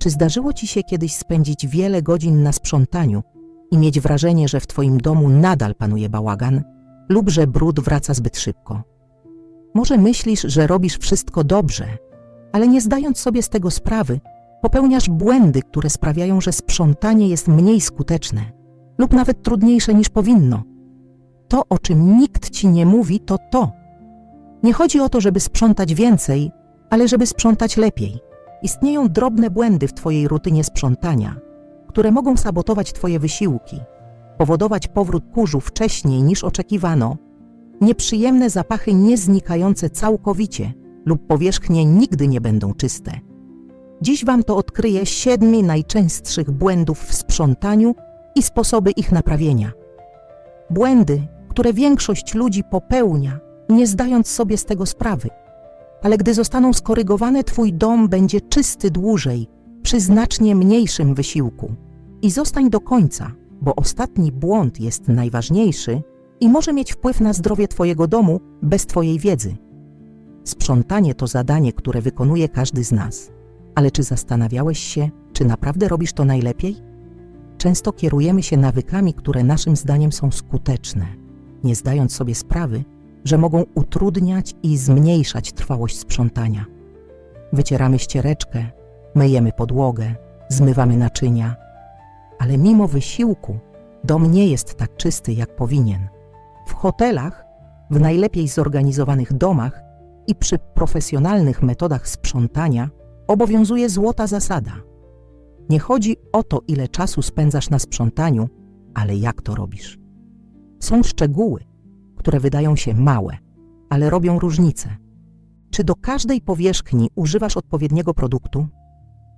Czy zdarzyło ci się kiedyś spędzić wiele godzin na sprzątaniu i mieć wrażenie, że w twoim domu nadal panuje bałagan lub że brud wraca zbyt szybko? Może myślisz, że robisz wszystko dobrze, ale nie zdając sobie z tego sprawy, popełniasz błędy, które sprawiają, że sprzątanie jest mniej skuteczne lub nawet trudniejsze niż powinno. To, o czym nikt ci nie mówi, to to. Nie chodzi o to, żeby sprzątać więcej, ale żeby sprzątać lepiej. Istnieją drobne błędy w Twojej rutynie sprzątania, które mogą sabotować Twoje wysiłki, powodować powrót kurzu wcześniej niż oczekiwano, nieprzyjemne zapachy nieznikające całkowicie lub powierzchnie nigdy nie będą czyste. Dziś Wam to odkryję siedmiu najczęstszych błędów w sprzątaniu i sposoby ich naprawienia. Błędy, które większość ludzi popełnia, nie zdając sobie z tego sprawy. Ale gdy zostaną skorygowane, Twój dom będzie czysty dłużej, przy znacznie mniejszym wysiłku. I zostań do końca, bo ostatni błąd jest najważniejszy i może mieć wpływ na zdrowie Twojego domu bez Twojej wiedzy. Sprzątanie to zadanie, które wykonuje każdy z nas. Ale czy zastanawiałeś się, czy naprawdę robisz to najlepiej? Często kierujemy się nawykami, które naszym zdaniem są skuteczne, nie zdając sobie sprawy, że mogą utrudniać i zmniejszać trwałość sprzątania. Wycieramy ściereczkę, myjemy podłogę, zmywamy naczynia, ale mimo wysiłku dom nie jest tak czysty, jak powinien. W hotelach, w najlepiej zorganizowanych domach i przy profesjonalnych metodach sprzątania obowiązuje złota zasada. Nie chodzi o to, ile czasu spędzasz na sprzątaniu, ale jak to robisz. Są szczegóły, które wydają się małe, ale robią różnicę. Czy do każdej powierzchni używasz odpowiedniego produktu?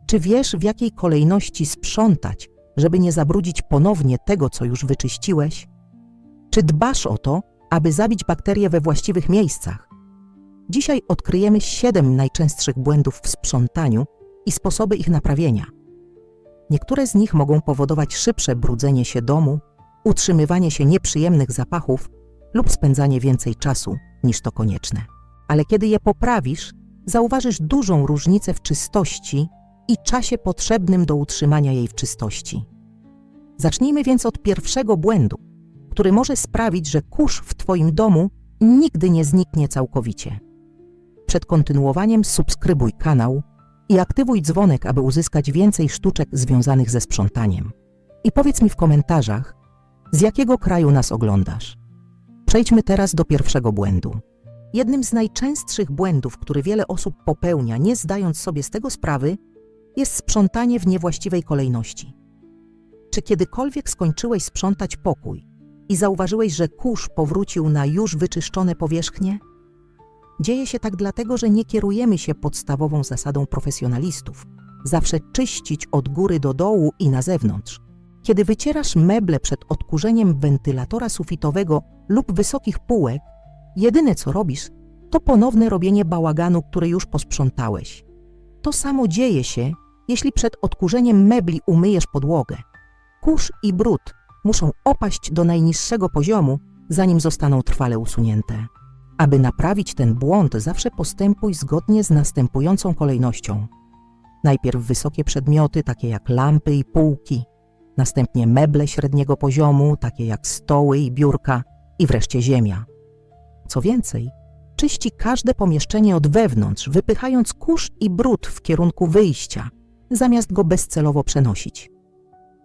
Czy wiesz, w jakiej kolejności sprzątać, żeby nie zabrudzić ponownie tego, co już wyczyściłeś? Czy dbasz o to, aby zabić bakterie we właściwych miejscach? Dzisiaj odkryjemy siedem najczęstszych błędów w sprzątaniu i sposoby ich naprawienia. Niektóre z nich mogą powodować szybsze brudzenie się domu, utrzymywanie się nieprzyjemnych zapachów lub spędzanie więcej czasu niż to konieczne. Ale kiedy je poprawisz, zauważysz dużą różnicę w czystości i czasie potrzebnym do utrzymania jej w czystości. Zacznijmy więc od pierwszego błędu, który może sprawić, że kurz w Twoim domu nigdy nie zniknie całkowicie. Przed kontynuowaniem subskrybuj kanał i aktywuj dzwonek, aby uzyskać więcej sztuczek związanych ze sprzątaniem. I powiedz mi w komentarzach, z jakiego kraju nas oglądasz. Przejdźmy teraz do pierwszego błędu. Jednym z najczęstszych błędów, który wiele osób popełnia, nie zdając sobie z tego sprawy, jest sprzątanie w niewłaściwej kolejności. Czy kiedykolwiek skończyłeś sprzątać pokój i zauważyłeś, że kurz powrócił na już wyczyszczone powierzchnie? Dzieje się tak dlatego, że nie kierujemy się podstawową zasadą profesjonalistów. Zawsze czyścić od góry do dołu i na zewnątrz. Kiedy wycierasz meble przed odkurzeniem wentylatora sufitowego lub wysokich półek, jedyne co robisz, to ponowne robienie bałaganu, który już posprzątałeś. To samo dzieje się, jeśli przed odkurzeniem mebli umyjesz podłogę. Kurz i brud muszą opaść do najniższego poziomu, zanim zostaną trwale usunięte. Aby naprawić ten błąd, zawsze postępuj zgodnie z następującą kolejnością. Najpierw wysokie przedmioty, takie jak lampy i półki, następnie meble średniego poziomu, takie jak stoły i biurka, i wreszcie ziemia. Co więcej, czyści każde pomieszczenie od wewnątrz, wypychając kurz i brud w kierunku wyjścia, zamiast go bezcelowo przenosić.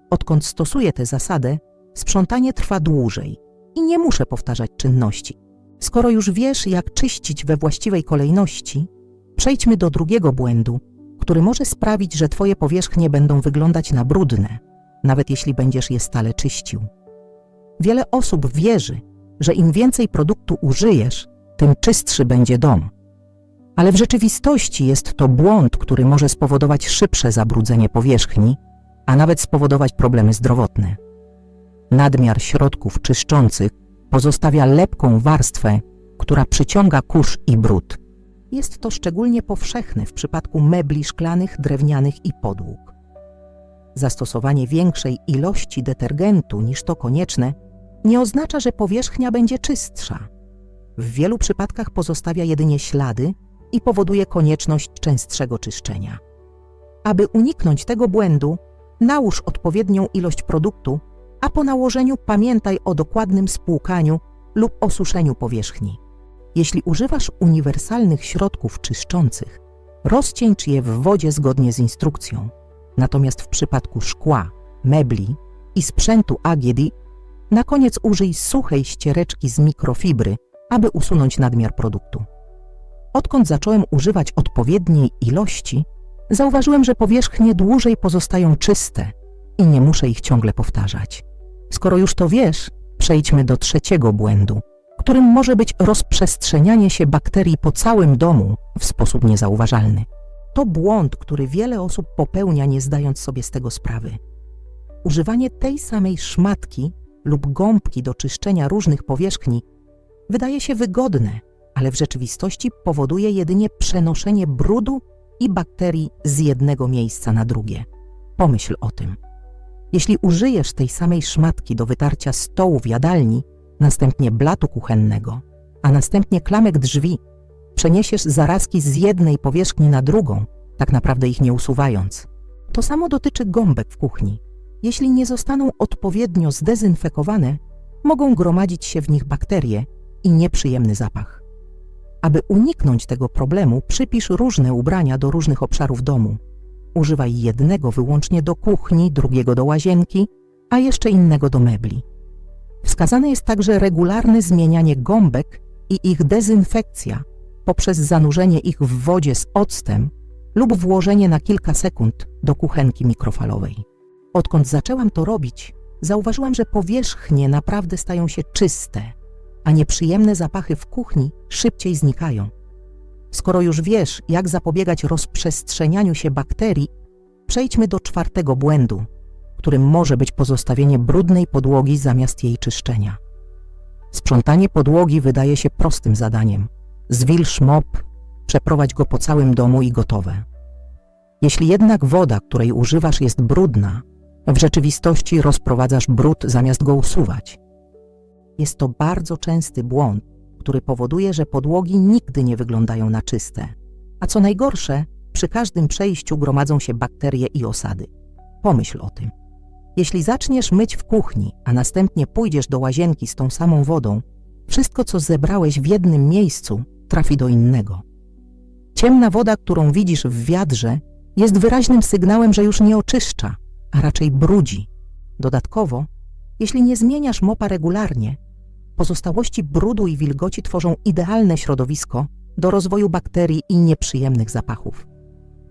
Odkąd stosuję tę zasadę, sprzątanie trwa dłużej i nie muszę powtarzać czynności. Skoro już wiesz, jak czyścić we właściwej kolejności, przejdźmy do drugiego błędu, który może sprawić, że Twoje powierzchnie będą wyglądać na brudne, nawet jeśli będziesz je stale czyścił. Wiele osób wierzy, że im więcej produktu użyjesz, tym czystszy będzie dom. Ale w rzeczywistości jest to błąd, który może spowodować szybsze zabrudzenie powierzchni, a nawet spowodować problemy zdrowotne. Nadmiar środków czyszczących pozostawia lepką warstwę, która przyciąga kurz i brud. Jest to szczególnie powszechne w przypadku mebli szklanych, drewnianych i podłóg. Zastosowanie większej ilości detergentu niż to konieczne nie oznacza, że powierzchnia będzie czystsza. W wielu przypadkach pozostawia jedynie ślady i powoduje konieczność częstszego czyszczenia. Aby uniknąć tego błędu, nałóż odpowiednią ilość produktu, a po nałożeniu pamiętaj o dokładnym spłukaniu lub osuszeniu powierzchni. Jeśli używasz uniwersalnych środków czyszczących, rozcieńcz je w wodzie zgodnie z instrukcją. Natomiast w przypadku szkła, mebli i sprzętu AGD, na koniec użyj suchej ściereczki z mikrofibry, aby usunąć nadmiar produktu. Odkąd zacząłem używać odpowiedniej ilości, zauważyłem, że powierzchnie dłużej pozostają czyste i nie muszę ich ciągle powtarzać. Skoro już to wiesz, przejdźmy do trzeciego błędu, którym może być rozprzestrzenianie się bakterii po całym domu w sposób niezauważalny. To błąd, który wiele osób popełnia, nie zdając sobie z tego sprawy. Używanie tej samej szmatki lub gąbki do czyszczenia różnych powierzchni wydaje się wygodne, ale w rzeczywistości powoduje jedynie przenoszenie brudu i bakterii z jednego miejsca na drugie. Pomyśl o tym. Jeśli użyjesz tej samej szmatki do wytarcia stołu w jadalni, następnie blatu kuchennego, a następnie klamek drzwi, przeniesiesz zarazki z jednej powierzchni na drugą, tak naprawdę ich nie usuwając. To samo dotyczy gąbek w kuchni. Jeśli nie zostaną odpowiednio zdezynfekowane, mogą gromadzić się w nich bakterie i nieprzyjemny zapach. Aby uniknąć tego problemu, przypisz różne ubrania do różnych obszarów domu. Używaj jednego wyłącznie do kuchni, drugiego do łazienki, a jeszcze innego do mebli. Wskazane jest także regularne zmienianie gąbek i ich dezynfekcja poprzez zanurzenie ich w wodzie z octem lub włożenie na kilka sekund do kuchenki mikrofalowej. Odkąd zaczęłam to robić, zauważyłam, że powierzchnie naprawdę stają się czyste, a nieprzyjemne zapachy w kuchni szybciej znikają. Skoro już wiesz, jak zapobiegać rozprzestrzenianiu się bakterii, przejdźmy do czwartego błędu, którym może być pozostawienie brudnej podłogi zamiast jej czyszczenia. Sprzątanie podłogi wydaje się prostym zadaniem. Zwilż mop, przeprowadź go po całym domu i gotowe. Jeśli jednak woda, której używasz, jest brudna, w rzeczywistości rozprowadzasz brud zamiast go usuwać. Jest to bardzo częsty błąd, który powoduje, że podłogi nigdy nie wyglądają na czyste. A co najgorsze, przy każdym przejściu gromadzą się bakterie i osady. Pomyśl o tym. Jeśli zaczniesz myć w kuchni, a następnie pójdziesz do łazienki z tą samą wodą, wszystko, co zebrałeś w jednym miejscu, trafi do innego. Ciemna woda, którą widzisz w wiadrze, jest wyraźnym sygnałem, że już nie oczyszcza, a raczej brudzi. Dodatkowo, jeśli nie zmieniasz mopa regularnie, pozostałości brudu i wilgoci tworzą idealne środowisko do rozwoju bakterii i nieprzyjemnych zapachów.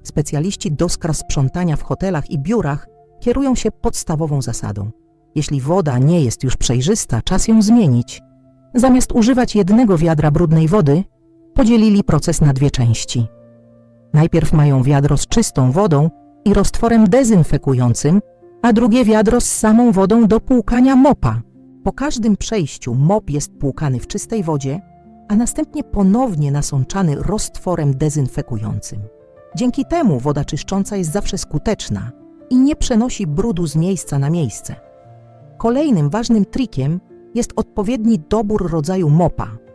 Specjaliści do sprzątania w hotelach i biurach kierują się podstawową zasadą. Jeśli woda nie jest już przejrzysta, czas ją zmienić. Zamiast używać jednego wiadra brudnej wody, podzielili proces na dwie części. Najpierw mają wiadro z czystą wodą i roztworem dezynfekującym, a drugie wiadro z samą wodą do płukania mopa. Po każdym przejściu mop jest płukany w czystej wodzie, a następnie ponownie nasączany roztworem dezynfekującym. Dzięki temu woda czyszcząca jest zawsze skuteczna i nie przenosi brudu z miejsca na miejsce. Kolejnym ważnym trikiem jest odpowiedni dobór rodzaju mopa.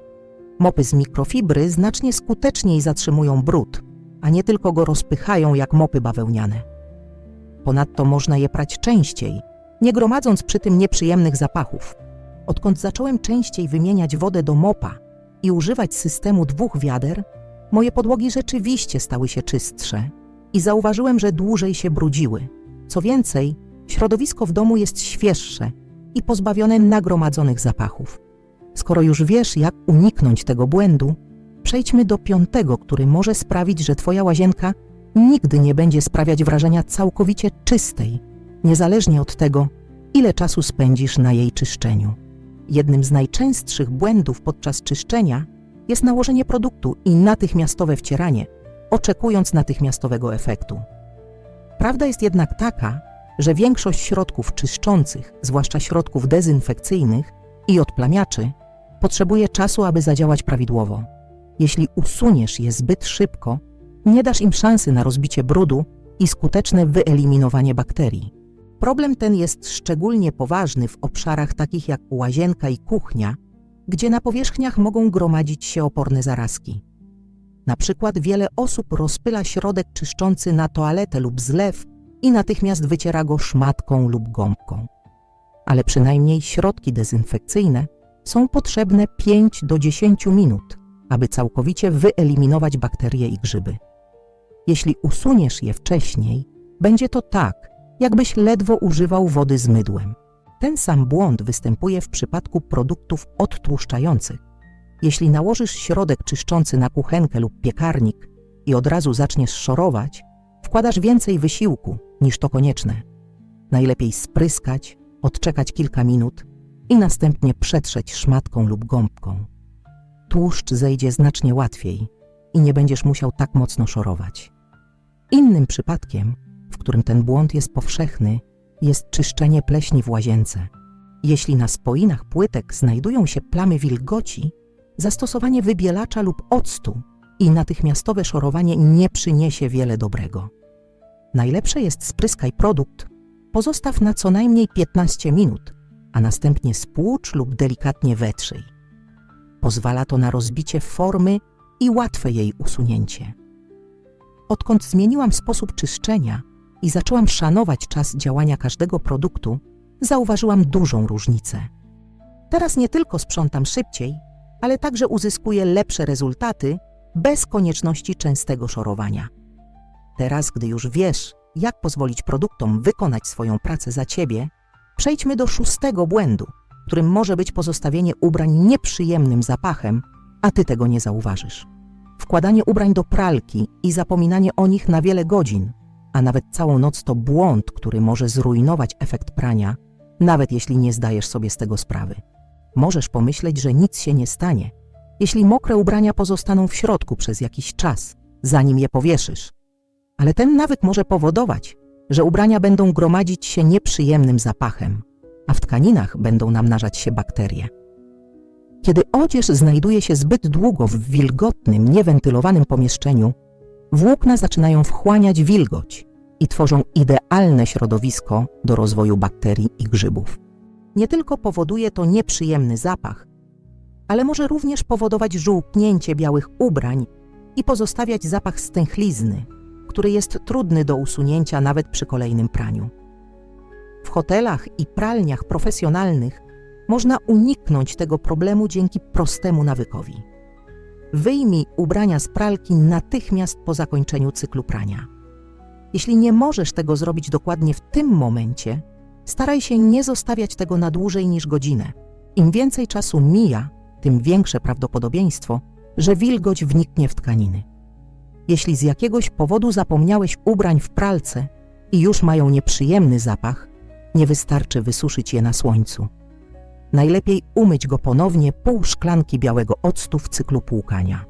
Mopy z mikrofibry znacznie skuteczniej zatrzymują brud, a nie tylko go rozpychają jak mopy bawełniane. Ponadto można je prać częściej, nie gromadząc przy tym nieprzyjemnych zapachów. Odkąd zacząłem częściej wymieniać wodę do mopa i używać systemu dwóch wiader, moje podłogi rzeczywiście stały się czystsze i zauważyłem, że dłużej się brudziły. Co więcej, środowisko w domu jest świeższe i pozbawione nagromadzonych zapachów. Skoro już wiesz, jak uniknąć tego błędu, przejdźmy do piątego, który może sprawić, że Twoja łazienka nigdy nie będzie sprawiać wrażenia całkowicie czystej, niezależnie od tego, ile czasu spędzisz na jej czyszczeniu. Jednym z najczęstszych błędów podczas czyszczenia jest nałożenie produktu i natychmiastowe wcieranie, oczekując natychmiastowego efektu. Prawda jest jednak taka, że większość środków czyszczących, zwłaszcza środków dezynfekcyjnych i odplamiaczy, potrzebuje czasu, aby zadziałać prawidłowo. Jeśli usuniesz je zbyt szybko, nie dasz im szansy na rozbicie brudu i skuteczne wyeliminowanie bakterii. Problem ten jest szczególnie poważny w obszarach takich jak łazienka i kuchnia, gdzie na powierzchniach mogą gromadzić się oporne zarazki. Na przykład wiele osób rozpyla środek czyszczący na toaletę lub zlew i natychmiast wyciera go szmatką lub gąbką. Ale przynajmniej środki dezynfekcyjne są potrzebne 5 do 10 minut, aby całkowicie wyeliminować bakterie i grzyby. Jeśli usuniesz je wcześniej, będzie to tak, jakbyś ledwo używał wody z mydłem. Ten sam błąd występuje w przypadku produktów odtłuszczających. Jeśli nałożysz środek czyszczący na kuchenkę lub piekarnik i od razu zaczniesz szorować, wkładasz więcej wysiłku niż to konieczne. Najlepiej spryskać, odczekać kilka minut i następnie przetrzeć szmatką lub gąbką. Tłuszcz zejdzie znacznie łatwiej i nie będziesz musiał tak mocno szorować. Innym przypadkiem, w którym ten błąd jest powszechny, jest czyszczenie pleśni w łazience. Jeśli na spoinach płytek znajdują się plamy wilgoci, zastosowanie wybielacza lub octu i natychmiastowe szorowanie nie przyniesie wiele dobrego. Najlepsze jest spryskaj produkt, pozostaw na co najmniej 15 minut, a następnie spłucz lub delikatnie wetrzyj. Pozwala to na rozbicie formy i łatwe jej usunięcie. Odkąd zmieniłam sposób czyszczenia i zaczęłam szanować czas działania każdego produktu, zauważyłam dużą różnicę. Teraz nie tylko sprzątam szybciej, ale także uzyskuję lepsze rezultaty bez konieczności częstego szorowania. Teraz, gdy już wiesz, jak pozwolić produktom wykonać swoją pracę za ciebie, przejdźmy do szóstego błędu, którym może być pozostawienie ubrań nieprzyjemnym zapachem, a ty tego nie zauważysz. Wkładanie ubrań do pralki i zapominanie o nich na wiele godzin, a nawet całą noc to błąd, który może zrujnować efekt prania, nawet jeśli nie zdajesz sobie z tego sprawy. Możesz pomyśleć, że nic się nie stanie, jeśli mokre ubrania pozostaną w środku przez jakiś czas, zanim je powieszysz. Ale ten nawyk może powodować, że ubrania będą gromadzić się nieprzyjemnym zapachem, a w tkaninach będą namnażać się bakterie. Kiedy odzież znajduje się zbyt długo w wilgotnym, niewentylowanym pomieszczeniu, włókna zaczynają wchłaniać wilgoć i tworzą idealne środowisko do rozwoju bakterii i grzybów. Nie tylko powoduje to nieprzyjemny zapach, ale może również powodować żółknięcie białych ubrań i pozostawiać zapach stęchlizny, który jest trudny do usunięcia nawet przy kolejnym praniu. W hotelach i pralniach profesjonalnych można uniknąć tego problemu dzięki prostemu nawykowi. Wyjmij ubrania z pralki natychmiast po zakończeniu cyklu prania. Jeśli nie możesz tego zrobić dokładnie w tym momencie, staraj się nie zostawiać tego na dłużej niż godzinę. Im więcej czasu mija, tym większe prawdopodobieństwo, że wilgoć wniknie w tkaniny. Jeśli z jakiegoś powodu zapomniałeś ubrań w pralce i już mają nieprzyjemny zapach, nie wystarczy wysuszyć je na słońcu. Najlepiej umyć go ponownie pół szklanki białego octu w cyklu płukania.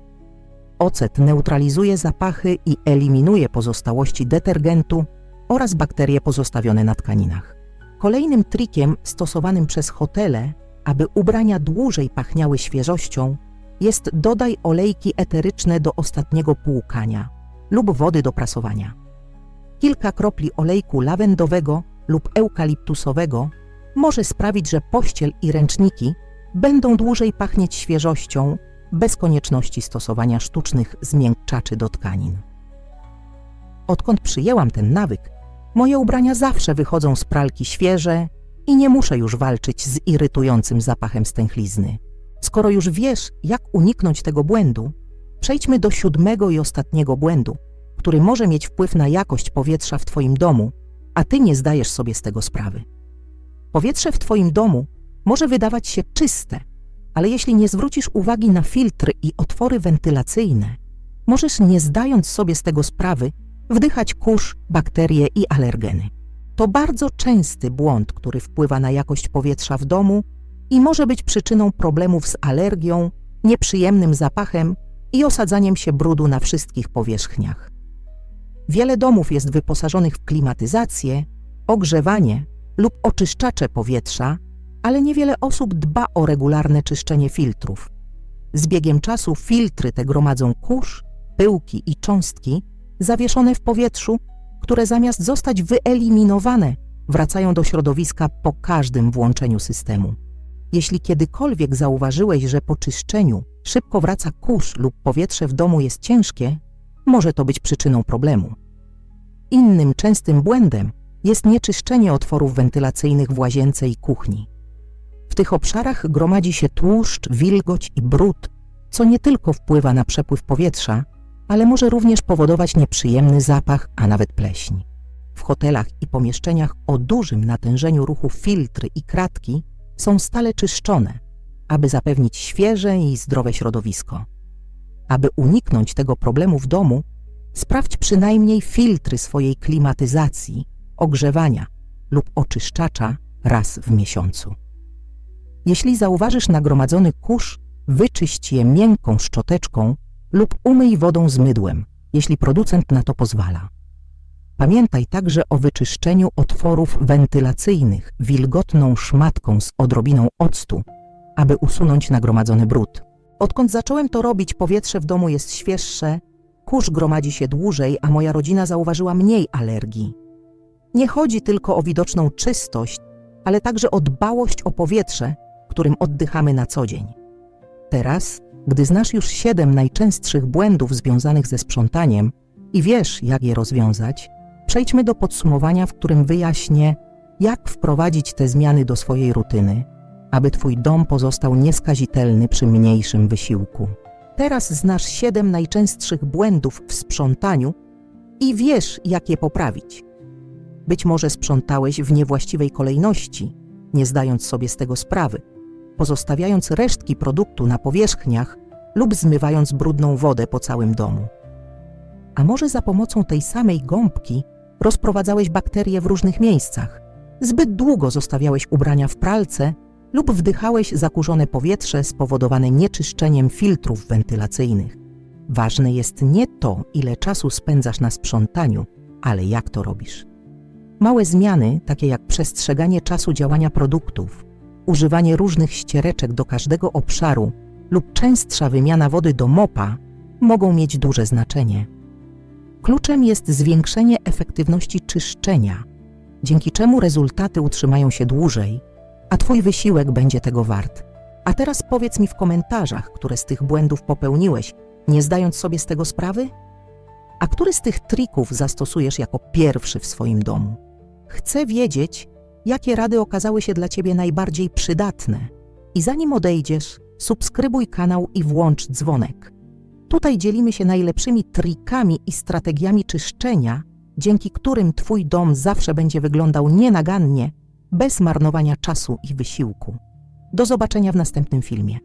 Ocet neutralizuje zapachy i eliminuje pozostałości detergentu oraz bakterie pozostawione na tkaninach. Kolejnym trikiem stosowanym przez hotele, aby ubrania dłużej pachniały świeżością, jest dodaj olejki eteryczne do ostatniego płukania lub wody do prasowania. Kilka kropli olejku lawendowego lub eukaliptusowego może sprawić, że pościel i ręczniki będą dłużej pachnieć świeżością bez konieczności stosowania sztucznych zmiękczaczy do tkanin. Odkąd przyjęłam ten nawyk, moje ubrania zawsze wychodzą z pralki świeże i nie muszę już walczyć z irytującym zapachem stęchlizny. Skoro już wiesz, jak uniknąć tego błędu, przejdźmy do siódmego i ostatniego błędu, który może mieć wpływ na jakość powietrza w Twoim domu, a Ty nie zdajesz sobie z tego sprawy. Powietrze w Twoim domu może wydawać się czyste, ale jeśli nie zwrócisz uwagi na filtry i otwory wentylacyjne, możesz nie zdając sobie z tego sprawy, wdychać kurz, bakterie i alergeny. To bardzo częsty błąd, który wpływa na jakość powietrza w domu i może być przyczyną problemów z alergią, nieprzyjemnym zapachem i osadzaniem się brudu na wszystkich powierzchniach. Wiele domów jest wyposażonych w klimatyzację, ogrzewanie lub oczyszczacze powietrza, ale niewiele osób dba o regularne czyszczenie filtrów. Z biegiem czasu filtry te gromadzą kurz, pyłki i cząstki zawieszone w powietrzu, które zamiast zostać wyeliminowane, wracają do środowiska po każdym włączeniu systemu. Jeśli kiedykolwiek zauważyłeś, że po czyszczeniu szybko wraca kurz lub powietrze w domu jest ciężkie, może to być przyczyną problemu. Innym częstym błędem jest nieczyszczenie otworów wentylacyjnych w łazience i kuchni. W tych obszarach gromadzi się tłuszcz, wilgoć i brud, co nie tylko wpływa na przepływ powietrza, ale może również powodować nieprzyjemny zapach, a nawet pleśń. W hotelach i pomieszczeniach o dużym natężeniu ruchu filtry i kratki są stale czyszczone, aby zapewnić świeże i zdrowe środowisko. Aby uniknąć tego problemu w domu, sprawdź przynajmniej filtry swojej klimatyzacji, ogrzewania lub oczyszczacza raz w miesiącu. Jeśli zauważysz nagromadzony kurz, wyczyść je miękką szczoteczką lub umyj wodą z mydłem, jeśli producent na to pozwala. Pamiętaj także o wyczyszczeniu otworów wentylacyjnych wilgotną szmatką z odrobiną octu, aby usunąć nagromadzony brud. Odkąd zacząłem to robić, powietrze w domu jest świeższe, kurz gromadzi się dłużej, a moja rodzina zauważyła mniej alergii. Nie chodzi tylko o widoczną czystość, ale także o dbałość o powietrze, którym oddychamy na co dzień. Teraz, gdy znasz już siedem najczęstszych błędów związanych ze sprzątaniem i wiesz, jak je rozwiązać, przejdźmy do podsumowania, w którym wyjaśnię, jak wprowadzić te zmiany do swojej rutyny, aby Twój dom pozostał nieskazitelny przy mniejszym wysiłku. Teraz znasz siedem najczęstszych błędów w sprzątaniu i wiesz, jak je poprawić. Być może sprzątałeś w niewłaściwej kolejności, nie zdając sobie z tego sprawy, pozostawiając resztki produktu na powierzchniach lub zmywając brudną wodę po całym domu. A może za pomocą tej samej gąbki rozprowadzałeś bakterie w różnych miejscach, zbyt długo zostawiałeś ubrania w pralce lub wdychałeś zakurzone powietrze spowodowane nieczyszczeniem filtrów wentylacyjnych. Ważne jest nie to, ile czasu spędzasz na sprzątaniu, ale jak to robisz. Małe zmiany, takie jak przestrzeganie czasu działania produktów, używanie różnych ściereczek do każdego obszaru lub częstsza wymiana wody do mopa, mogą mieć duże znaczenie. Kluczem jest zwiększenie efektywności czyszczenia, dzięki czemu rezultaty utrzymają się dłużej, a Twój wysiłek będzie tego wart. A teraz powiedz mi w komentarzach, które z tych błędów popełniłeś, nie zdając sobie z tego sprawy? A który z tych trików zastosujesz jako pierwszy w swoim domu? Chcę wiedzieć, jakie rady okazały się dla Ciebie najbardziej przydatne. I zanim odejdziesz, subskrybuj kanał i włącz dzwonek. Tutaj dzielimy się najlepszymi trikami i strategiami czyszczenia, dzięki którym Twój dom zawsze będzie wyglądał nienagannie, bez marnowania czasu i wysiłku. Do zobaczenia w następnym filmie.